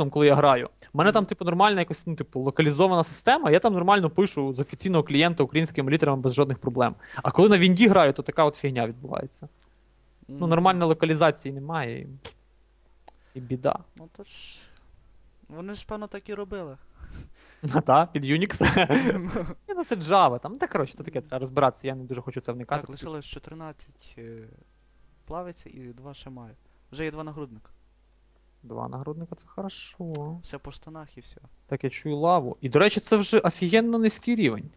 Unix, коли я граю, в мене там, типу, нормальна якось, ну, типу, локалізована система, я там нормально пишу з офіційного клієнта українськими літерами без жодних проблем. А коли на Вінді граю, то така от фігня відбувається. Ну, нормальної локалізації немає. І, і біда. Ну то ж. Вони ж, певно, так і робили. А та, під Unix. Ні, ну це Java, там, та коротше, то таке треба розбиратися, я не дуже хочу це вникати. Так, лишилось 14 е, плавиться і 2 ще маю. Вже є два нагрудника. Два нагрудника це хорошо. Все по штанах і все. Так, я чую лаву. І, до речі, це вже офігенно низький рівень.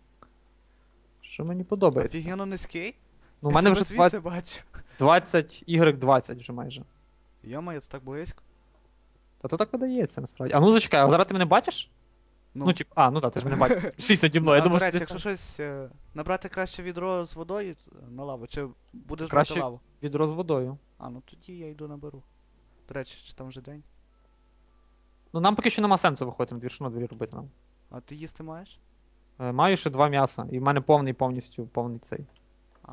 Що мені подобається. Офігенно низький? Ну, у мене вже звідси 20, бачу. 20 y 20 вже майже. Йо-моє, це так близько. Та то так видається, насправді. А ну зачекай, а зараз ти мене бачиш? Ну, Ну, тип, а, ну так, ти ж мене бачиш. Шість наді мною. Я думаю, що ти якщо щось е, набрати краще відро з водою е, на лаву, чи будеш Краще- брати лаву? відро з водою. А, ну тоді я йду наберу. До речі, чи там вже день? Ну нам поки що нема сенсу виходити на двір, що на двір робити нам. А ти їсти маєш? Е, Маю ще два м'яса, і в мене повний повністю повний цей. А.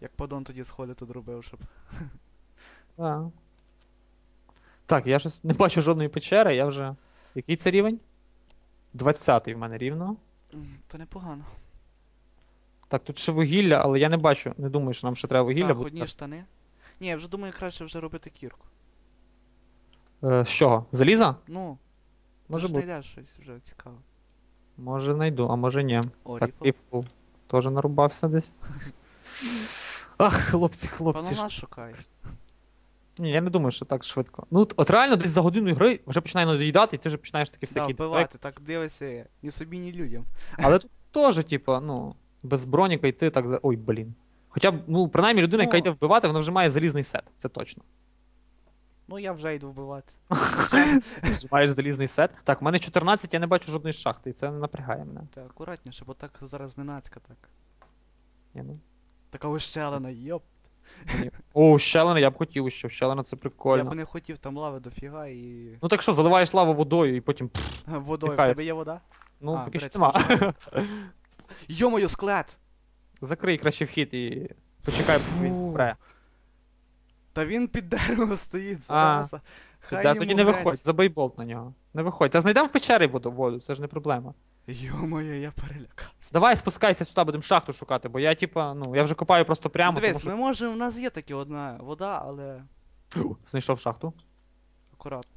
Як подон тоді сходи тут робив, щоб. А. Так, я щось не бачу жодної печери, я вже. Який це рівень? 20-й в мене рівно. М, То непогано. Так, тут ще вугілля, але я не бачу, не думаю, що нам ще треба вугілля. Так, бо- одні штани. Ні, я вже думаю, краще вже робити кірку. Е, з чого? Заліза? Ну, Може ти ж бути. знайдеш щось вже цікаве. Може знайду, а може ні. О, Так, ріфл. ріфл теж нарубався десь. Ах, хлопці, хлопці. ж- нас шукає. Ні, я не думаю, що так швидко. Ну, от, от реально десь за годину гри вже починає надоїдати, і ти вже починаєш такі Да, всякі. вбивати, так дивися, ні собі, ні людям. Але тут теж, типу, ну, без броніка йти так за. Ой, блін. Хоча б, ну, принаймні людина, яка Ну. йде вбивати, вона вже має залізний сет, це точно. Ну я вже йду вбивати. Ти маєш залізний сет. Так, в мене 14, я не бачу жодної шахти, і це не напрягає мене. Так, акуратніше, бо так зараз зненацька так. Ні, ну. Така ощелина, йоп. Мені- О, щелина, я б хотів, що щелина це Я прикольно. б не хотів там лави дофіга і. Ну так що, заливаєш лаву водою і потім. пф, Водою. В тебе є вода? Ну, А, поки що нема. Йомою, склет! Закрий краще вхід і почекай, поки він Фу. впре. Та він під деревом стоїть, А. Хай йому тоді не грець. виходь, забий болт на нього. Не виходь. Та знайдемо в печері воду, воду, це ж не проблема. Йомою, я перелякався. Давай спускайся сюди, будемо шахту шукати, бо я, типа, ну, я вже копаю просто прямо, Ну, тому Дивись, що ми можемо, у нас є таки одна вода, але знайшов шахту. акуратно.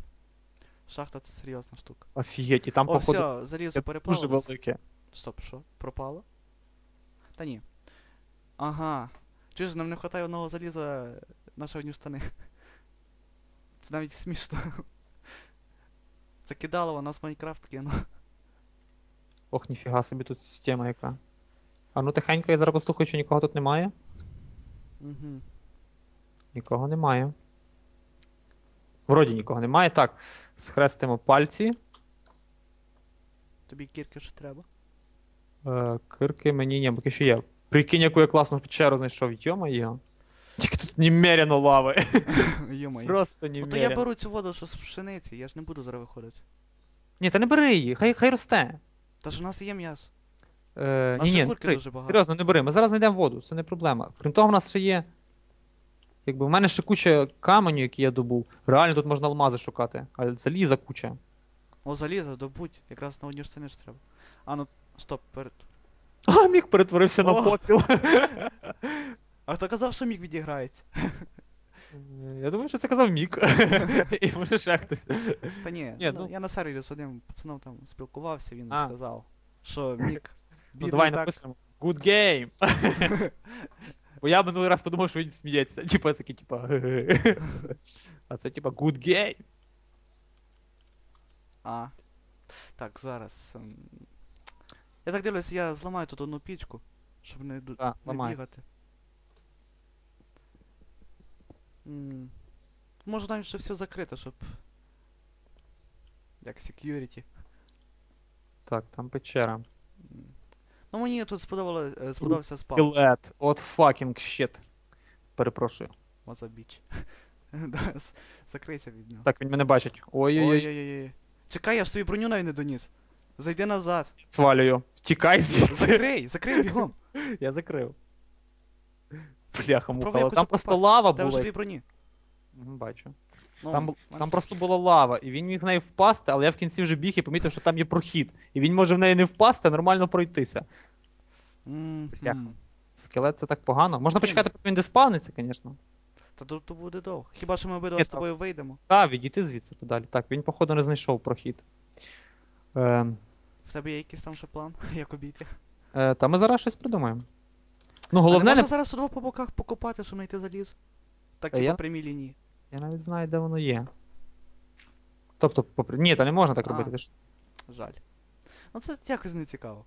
Шахта це серйозна штука. Офігеть, і там, О, походу, все, залізо дуже переплавилось. велике. Стоп, що? Пропало? Та ні. Ага. Чуєш, нам не вистачає одного заліза на ще одні штани. Це навіть смішно. Це кидалово, нас Майнкрафт кинув. Ох, ніфіга собі тут система яка. А ну тихенько, я зараз послухаю, чи нікого тут немає. Угу. Нікого немає. Вроді нікого немає. Так, схрестимо пальці. Тобі кірки що треба? Е, кирки мені ні, поки що є. Прикинь, яку я класну печеру знайшов. Йо-моє. Тільки тут немерено лави. Йомай. Просто Ну то я беру цю воду, що з пшениці, я ж не буду зараз виходити. Ні, та не бери її, хай, хай росте. Та ж у нас є м'ясо. Е, ні, ще ні, курки дуже багато. серйозно, не бери. Ми зараз знайдемо воду, це не проблема. Крім того, в нас ще є. Якби в мене ще куча каменю, які я добув. Реально тут можна алмази шукати, але це ліза куча. О, залізо, добудь. Якраз на одні штани ж треба. А ну, стоп, перед. А, міг перетворився на О! попіл. А хто казав, що міг відіграється? Е, Я думаю, що це казав Мік. І може ще хтось. Та ні, Ні, ну, ну- я на сервері з одним пацаном там спілкувався, він А. сказав, що мік. Ну бідний давай так. напишемо. Good game. Бо я минулий раз подумав, що він сміється. Типа такий, типа. «Ге-ге-ге». А це типа good game. А. Так, зараз. ем, Я так дивлюся, я зламаю тут одну пічку, щоб не, Так, не бігати. М, Може навіть ще все закрито, щоб. Як security. Так, там печера. Ну мені тут сподобало, е, сподобався спав. Скелет. От fucking shit. Перепрошую. Мозабіч. Да, Закрийся від нього. Так, він мене бачить. Ой-ой-ой. Чекай, я ж тобі броню навіть не доніс. Зайди назад. свалюю. Тікай звідси. Закрий, закрий бігом. Я закрив. Бляха Попробуй якось там просто окопати. лава Та вже була. дві броні. Мгм, Бачу. Ну, Там, бу- там просто була лава, і він міг в неї впасти, але я в кінці вже біг і помітив, що там є прохід. І він може в неї не впасти, а нормально пройтися. Мгм. Бляха. Скелет це так погано. Можна почекати, поки він деспавниться, звісно. Та тут буде довго. Хіба що ми обидва Ні, з тобою вийдемо? Так, відійти звідси подалі. Так, він, походу, не знайшов прохід. Е, В тебе є якийсь там ще план, як обійти? е, та ми зараз щось придумаємо. Ну, Головне головне, не не... можна зараз тут по боках покопати, щоб знайти залізо. Так, Та типу, я- прямій лінії. я навіть знаю, де воно є. Тобто, попри... ні, та не можна так А. робити. ти ж- Жаль. Ну це якось не цікаво.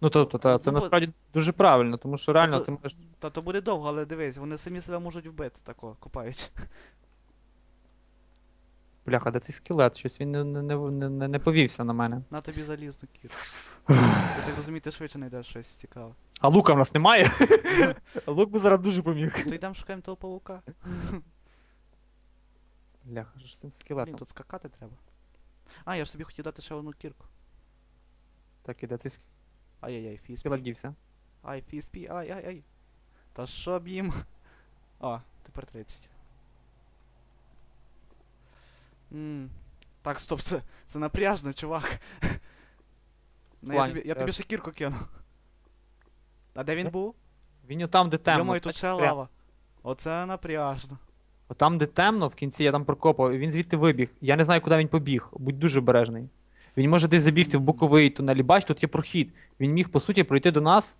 Ну, тобто, та, це Ну, бо- насправді дуже правильно, тому що реально то- ти можеш. Та то буде довго, але дивись, вони самі себе можуть вбити тако, копаючи. Бляха, де цей скелет? Щось він не, не, не, не, не повівся на мене. На тобі залізну кір. Я так розумію, ти швидше знайдеш щось цікаве. А лука в нас немає. Лук би зараз дуже поміг. То йдемо шукаємо того павука. Бляха, ж з цим Блін, скелетом? тут скакати треба. А, я ж тобі хотів дати ще одну кірку. Так, і де цей Ай-яй-яй, фіспі. скелет дівся? Ай, фіспі, ай-ай-ай. Та що б їм? А, тепер 30. Ммм. Так, стоп, це, це напряжно, чувак. Ну, я тобі, я так. тобі ще кірку кину. А де він Е, був? Він там, де темно. Йомай, тут ще прям. лава. Оце напряжно. От Там, де темно, в кінці я там прокопав, і він звідти вибіг. Я не знаю, куди він побіг. Будь дуже обережний. Він може десь забігти в боковий тунель. Бач, тут є прохід. Він міг, по суті, пройти до нас.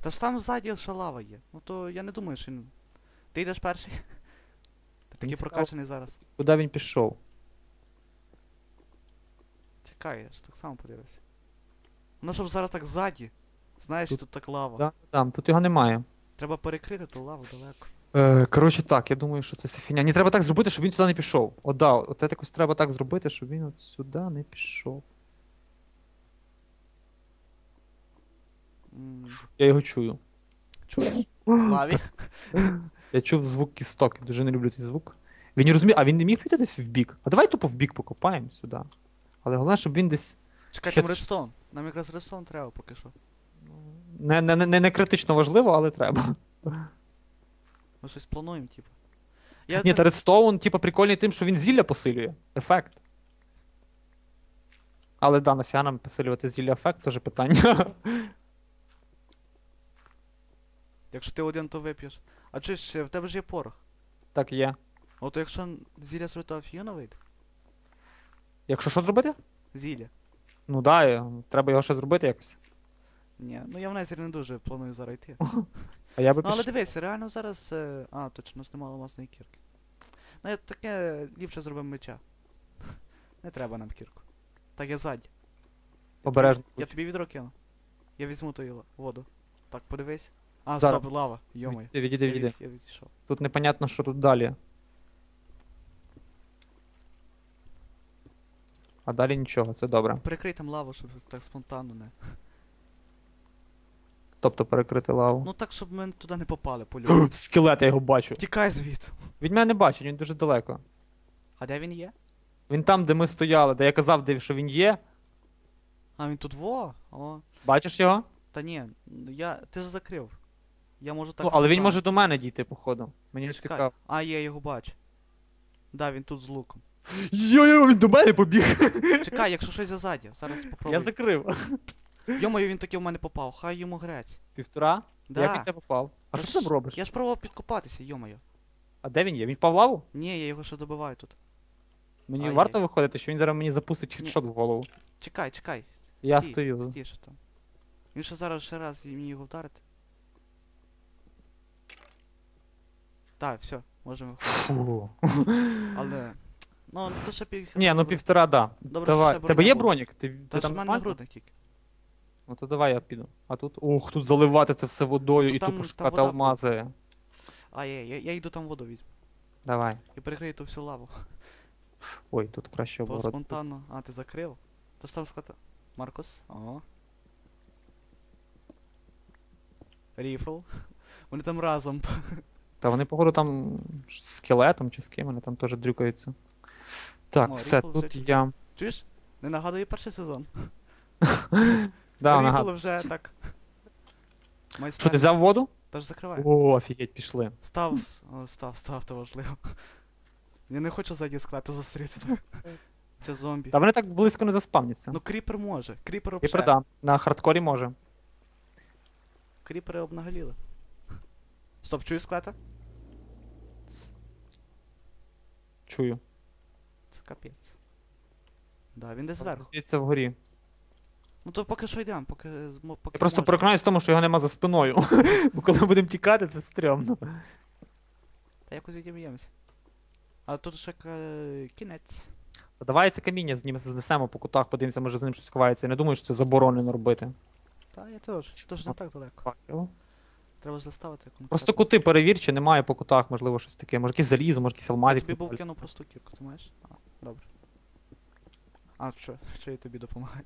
Та ж там ззаді ще лава є. Ну то я не думаю, що він. Ти йдеш перший? Такий прокачаний зараз. Куди він пішов? Чекай, я ж так само подивився. Ну щоб зараз так ззаді. Знаєш, Тут- тут так лава. Да, там, тут його немає. Треба перекрити ту лаву далеко. Е, коротше, так, я думаю, що це все фігня. Ні, треба так зробити, щоб він туди не пішов. О, да, от якось треба так зробити, щоб він от сюди не пішов. М, Я його чую. Чуєш? Лаві. Я чув звук кісток, я дуже не люблю цей звук. Він не розуміє, а він не міг піти десь в бік. А давай тупо в бік покопаємо сюди. Але головне, щоб він десь Чекай, там редстоун. Нам якраз редстоун треба поки що. не, не, не, не критично важливо, але треба. Ми щось плануємо, типу. Ні, так- та Redstone, типа, прикольний тим, що він зілля посилює. Ефект. Але да, нафіга нам посилювати зілля ефект, теж питання. Якщо ти один, то вип'єш. А чи ж в тебе ж є порох? так є. От якщо зілля святого фіона вийде? Якщо що зробити? Зілля. Ну да, е, треба його ще зробити якось. Ні, ну я в Незір не дуже планую зараз йти. А я би Ну але піш... дивись, реально зараз. е, А, точно, у нас немає алмазної кірки. Ну я таке ліпше зробимо меча. Не треба нам кірку. Так я ззаді. Я Обережно Я тобі відро кину. Я візьму ту ла- воду. Так, подивись. А, Зараз. стоп, лава. Йомай. Відійди, відійди, Я, відійди. від, я відійшов. Тут непонятно, що тут далі. А далі нічого, це добре. Прикрий там лаву, щоб так спонтанно не. Тобто перекрити лаву. Ну так, щоб ми туди не попали по. Скелет, я його бачу. Тікай звідти. Він мене не бачить, він дуже далеко. А де він є? Він там, де ми стояли, де я казав, де, що він є. А він тут во. О. Бачиш його? Та ні, я. Ти ж закрив. Я можу так. ну, але він може до мене дійти, походу. Мені Чекай. цікаво. А, я його бачу. Да, він тут з луком. Йо-йо, він до мене побіг. Чекай, якщо щось ззаді, зараз Я попробуй. закрив. Йомаю, він таки в мене попав, хай йому грець. Півтора? Да. Як він тебе попав? А Я що ти там робиш? Я ж пробував підкопатися, йомаю. А де він є? Він впав в лаву? Ні, я його ще добиваю тут. Мені Ай-яй. варто виходити, що він зараз мені запустить Ні. в голову. Чекай, чекай. Я Стій, стою. Стій ще там. Він ще зараз ще раз мені його вдарити. Так, все, можемо. Фу. Але. Ну, то ще пів. Ні, ну добре. півтора, да. Добре, Давай. що ще Тебе є бронік? Ти, Та ж там в мене нормально? нагрудник тільки. Ну то давай я піду. А тут. Ох, тут заливати це все водою Тут і там- тупо там шукати вода алмази. А, я, я, я йду там воду візьму. Давай. І перекрию ту всю лаву. Ой, тут краще Бо оборот. спонтанно. А, ти закрив? То ж там схвата. Маркус. О. Ріфл. Вони там разом. Та вони, походу, там з скелетом чи з ким вони там теж дрюкаються. Так, О, все, вже тут чуть- я. Чуєш? Не нагадує перший сезон. Да, нагад... вже так. Що ти Майстер. взяв воду? Тож закривай. О, офігеть, пішли. Став, с- о, став, став, то важливо. Я не хочу ззаді склати зустріти. Чи зомбі. Та вони так близько не заспавняться. Ну кріпер може. Кріпер І обше. продам. На хардкорі може. Кріпери обнаголіли. Стоп, чую склета? Чую. Це капець. Да, він десь зверху. Здається, вгорі. Ну то поки що йдемо, поки, поки Я просто зможемо. переконаюсь в тому, що його нема за спиною. Бо коли будемо тікати, це стрьомно. Та якось відім'ємося. А тут ще е, кінець. Давай це каміння з ним знесемо по кутах, подивимося, може з ним щось ховається. Я не думаю, що це заборонено робити. Та я теж. Тож не так далеко. Факел. Треба ж заставити конкретно. Просто кути перевір, чи немає по кутах, можливо, щось таке. Може якесь залізо, може якийсь алмазик. тобі був кинув просту кірку, ти маєш? А, добре. А, що? Що я тобі допомагаю?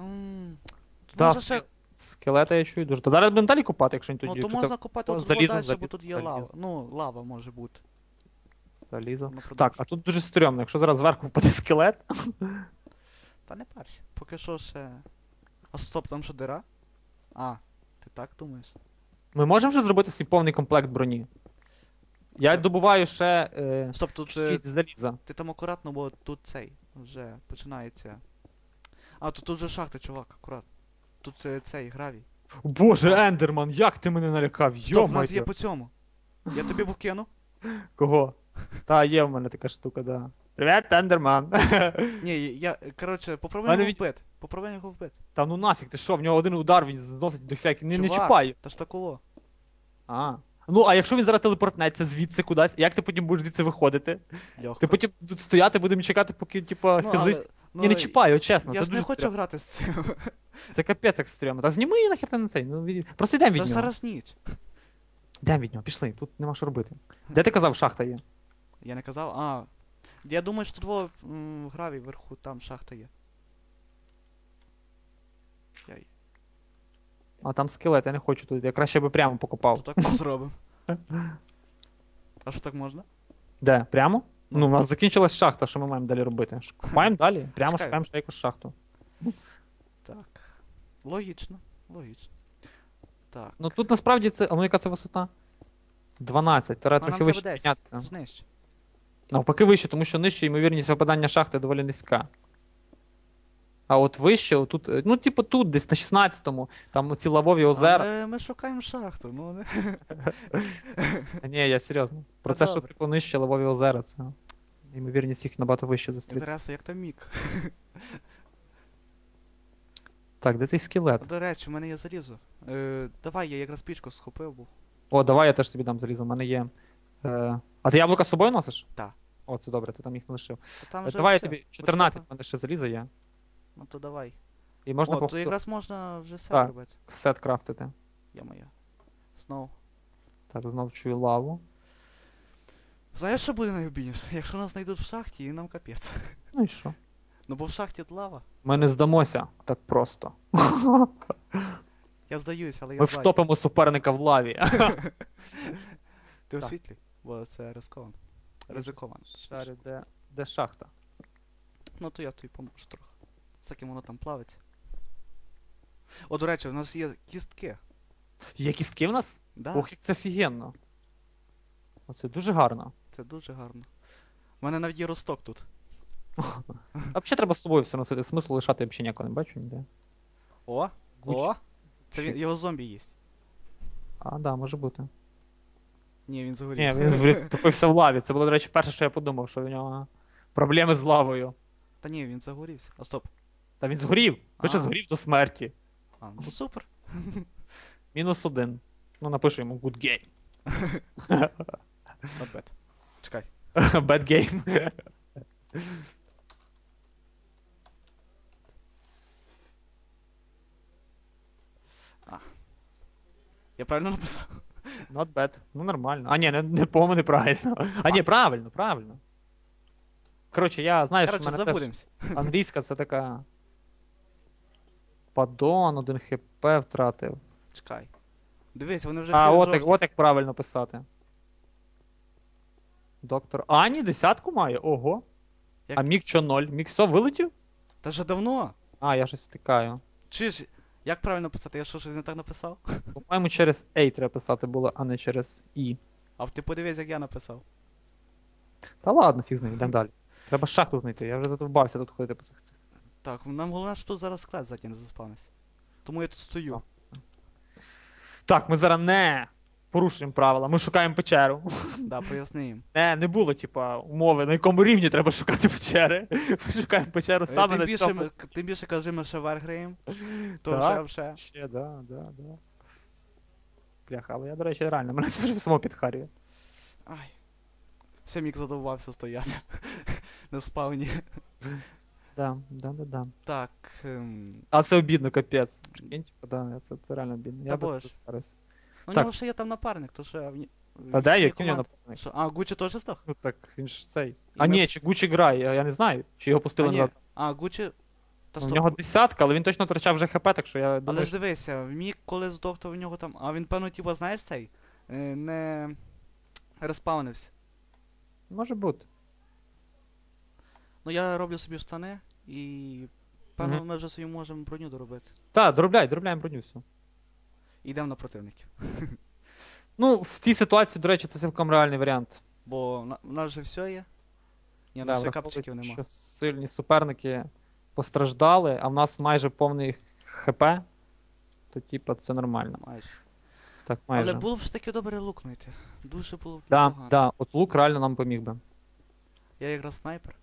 М, Тут Да, можна ще... ске- Скелета я чую дуже. Та зараз будемо далі копати, якщо не Ну, то якщо можна копати тут залізо, бо залізо, тут є залізо. лава. Ну, лава може бути. залізо. Так, а тут дуже стрьомно. Якщо зараз зверху впаде скелет, Та не парся. Поки що ще. А стоп, там що дира? А, ти так думаєш? ми можемо вже зробити свій повний комплект броні. Я Так. добуваю ще е, Стоп, тут е, 6 заліза. ти там акуратно, бо тут цей вже починається. А, тут, тут вже шахта, чувак, акурат. Тут е, цей гравій. Боже, Ендерман, як ти мене налякав? Стоп, в нас є Йо-моє. по цьому. Я тобі був кину. Кого? Та, є в мене така штука, да. Привіт, Ендерман. Ні, я, коротше, попробуй Мене його від- вбити. Попробуй його вбити. Та ну нафіг, ти що, в нього один удар, він зносить до всяких. Не, не Чувак, чіпай. Та ж такого. А. Ну, а якщо він зараз телепортнеться звідси кудись, як ти потім будеш звідси виходити? Легко. Ти потім тут стояти, будемо чекати, поки, типа, ну, хизи. але, ну, Ні, не чіпай, от чесно. Я це ж не дуже хочу стрьомно. грати з цим. Це капець як стрьомно. Та зніми її нахер ти на цей. Ну, від... Просто йдемо від Та ж нього. зараз ніч. Йдемо від нього, пішли, тут нема що робити. Де ти казав, шахта є? Я не казав, а. Я думаю, що тут м, гравій вверху, там шахта є. Яй. А там скелет, я не хочу тут. Я краще би прямо покопав. То так ми зробимо. А що так можна? Де? Прямо? Ну. Ну, у нас закінчилась шахта, що ми маємо далі робити? Ш- Копаємо далі, прямо шукаємо ще якусь шахту. Так. Логічно. Логічно. Так. Ну тут насправді це. А ну яка це висота? 12. Треба А нам трохи треба вище 10. підняти. Нижче. Навпаки вище, тому що нижче ймовірність випадання шахти доволі низька. А от вище, отут, е, ну, типу тут, десь на 16-му, там ці лавові озера. Але ми шукаємо шахту, ну не. Ні, я серйозно. Про Та це, що типу нижче лавові озера, це. Ймовірність їх набагато вище зустрітися. Інтересно, як там мік. Так, де цей скелет? До речі, в мене є залізо. Е, давай, я якраз пічку схопив був. О, давай я теж тобі дам залізо, в мене є. Е... А ти яблука з собою носиш? Так. О, це добре, ти там їх не лишив. Та Там Е, вже давай я все. тобі 14, в мене ще заліза є. Ну то давай. І можна О, то якраз можна вже все Так. робити. сет крафтити. Я моя. Знов. Так, знов чую лаву. Знаєш, що буде найобідніше? Якщо нас знайдуть в шахті, і нам капець. Ну і що? Ну бо в шахті лава. Ми не здамося так просто. Я здаюсь, але я Ми ззаді. втопимо суперника в лаві. Ти Так. освітлюй, бо це ризиковано. Ризиковано. Шарю, де, де шахта? Ну то я тобі поможу трохи. З яким воно там плавиться. О, до речі, у нас є кістки. Є кістки в нас? Да, Ох, як це офігенно. Оце дуже гарно. це дуже гарно. У мене навіть є росток тут. А взагалі треба з собою все носити. Смислу лишати я взагалі ніякого не бачу ніде. О! Гуч. О! Це він, його зомбі їсть. А, да, може бути. Ні, він загорів. Ні, він втопився в лаві. Це було, до речі, перше, що я подумав, що в нього проблеми з лавою. Та ні, він загорівся. А стоп. Та він згорів. Пише, А. згорів до смерті. А, ну супер. Мінус один. Ну, напишу йому good game. Not bad. Чекай. Bad game. Я правильно написав? Not bad. Ну нормально. А ні, не, не по-моєму, неправильно. А ні, правильно, правильно. Коротше, я знаєш, в Коротше, мене теж англійська це така. Падон, один хп втратив. Чекай. Дивись, вони вже А, всі от як, жовті. от як правильно писати. Доктор. А, ні, десятку має. Ого. Як- А мік що ноль? Мік все вилетів? Та вже давно. А, я щось втикаю. Чи ж, як правильно писати? Я що щось не так написав? По-моєму, через A треба писати було, а не через І. А ти подивись, як я написав. Та ладно, фіг з ним, йдемо далі. Треба шахту знайти, я вже задовбався тут ходити по цих цих. Так, нам головне, що тут зараз склад ззаді не заспавнився. Тому я тут стою. Так, ми зараз не порушуємо правила, ми шукаємо печеру. Да, поясни їм. Не, не було, типа, умови, на якому рівні треба шукати печери. Ми шукаємо печеру Е, саме Тим на більше, цьому. ми- тим більше кажи, ми ще вверх граємо. То Так. вже вже. Ще, да, да, да. Бляха, але я, до речі, реально, мене це вже само підхарює. Ай. Ще мік задовбався стояти. На спавні. Да, да, да, да. Так. Ем... А це обідно, капець. Прикинь, типа, да, це, це реально обідно. Та Я тут зараз. Ну, у Так. нього ще є там напарник, то що. ні- Та де який у напарник? Що, А, Гучі теж став? Ну так, він ж цей. А ми- ні, чи Гучі грає, я, я не знаю. Чи його А, пустили ні. назад. А, Гучі. Та Ну, В стоп. нього десятка, але він точно втрачав вже хп, так що я Але думаю, ж дивися, мік коли здох, то в нього там. А він, певно, типа, знаєш цей? Е, Не респаунився. може бути. Ну я роблю собі штани і. Певно, Мгм. ми вже собі можемо броню доробити. Так, доробляй, доробляємо броню всю. Йдемо на противників. Ну, в цій ситуації, до речі, це цілком реальний варіант. Бо на- у нас вже все є. Ні, Да, нас ще враховуючи, капчиків нема. Що сильні суперники постраждали, а в нас майже повний ХП, то типа це нормально. Майже. Так, майже. Але було б ж таки добре лукнути. Дуже було б Да, непогано. да, от лук реально нам поміг би. Я якраз снайпер.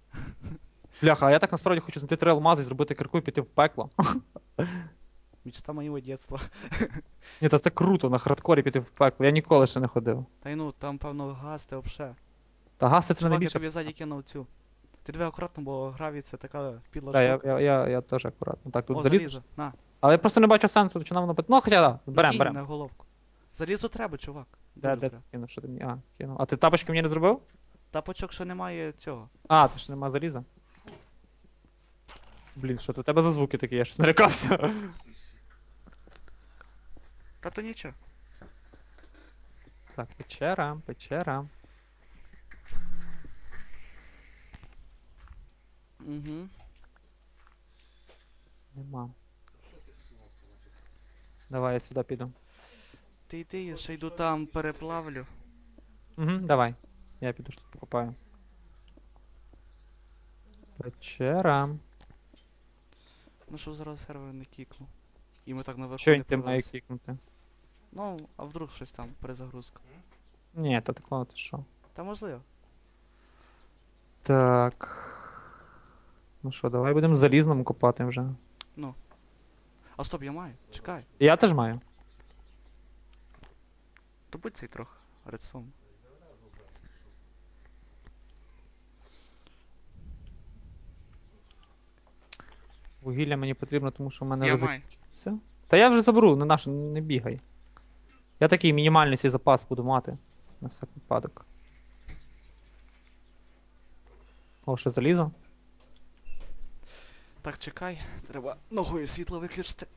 Бляха, а я так насправді хочу знайти три алмази зробити кирку і піти в пекло. Мечта моєго дитинства. Ні, та це круто, на хардкорі піти в пекло. Я ніколи ще не ходив. Та й ну, там, певно, газ, ти взагалі. Та газ це не Чувак, я тобі ззаді кинув цю. Ти диви акуратно, бо гравій це така підла Так, я, я, я, я теж акуратно. Так, тут О, заліз. залізо. На, Але я просто не бачу сенсу, чи нам воно. Ну, хоча да, берем, накинь берем. на головку. Залізо треба, чувак. Де, Дуже де ти треба. кинув, що ти мені? А, кинув. А ти тапочки мені не зробив? Тапочок ще немає цього. А, ти ж нема заліза. Блін, що це у тебе за звуки такі, я щось налякався. Та то нічого. Так, печера, печера. Угу. Нема. Давай я сюди піду. Ти йди, я ще йду там переплавлю. Угу, давай. Я піду щось покупаю. Печера. Ну щоб зараз сервер не кікнув. І ми так наверху Що не ти має кікнути? Ну, а вдруг щось там, перезагрузка. Ні, та такого ти що. Та можливо. Так. Ну що, давай будемо залізному копати вже. А стоп, я маю. Чекай. Я теж маю. То будь цей трохи. Редсон. Вугілля мені потрібно, тому що в мене Я маю. Все. Та я вже заберу, не наше, не бігай. Я такий мінімальний свій запас буду мати. На всяк випадок. О, ще залізо. Так, чекай. Треба ногою світло виключити.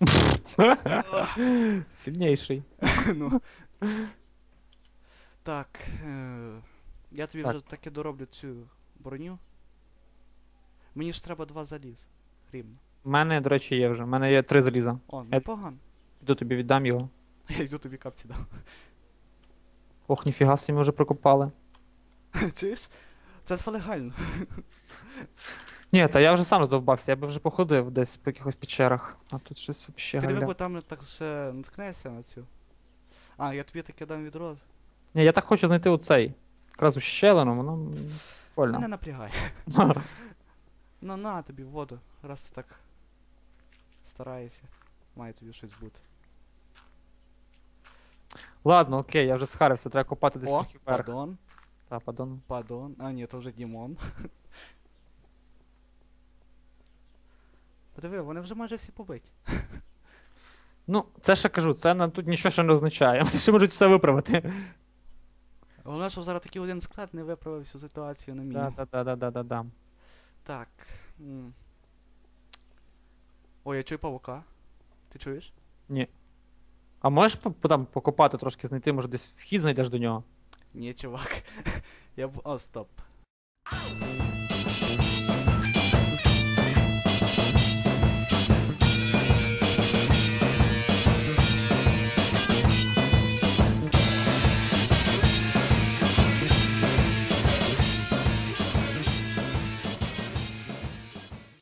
Сильніший. ну. Так. Е- я тобі Так. вже таки дороблю цю броню. Мені ж треба два заліз. Рівно. У мене, до речі, є вже. У мене є три заліза. О, непогано. Піду тобі віддам його. Я йду тобі капці дам. Ох, ніфіга собі ми вже прокопали. Чуєш? Це все легально. Ні, та я вже сам здовбався, я би вже походив десь по якихось печерах. А тут щось взагалі. Ти диви, бо там так ще наткнешся на цю. А, я тобі таке дам відро. Ні, я так хочу знайти оцей. Якраз у щелину, воно м, Мене прикольно. Ну на тобі воду, раз ти так стараєшся. Має тобі щось бути. Ладно, окей, я вже схарився, треба копати десь О, трохи вверх. падон, Та, падон. падон. А, ні, то вже Дімон. Подиви, вони вже майже всі побиті. Ну, це ще кажу, це на тут нічого ще не означає. Вони ще можуть все виправити. Головне, щоб зараз такий один склад не виправив всю ситуацію на Да, да, да, да, да, да, да. Так. Ой, я чую павука. Ти чуєш? Ні. А можеш по- там покопати трошки, знайти, може десь вхід знайдеш до нього? Ні, чувак. Я б. О, стоп.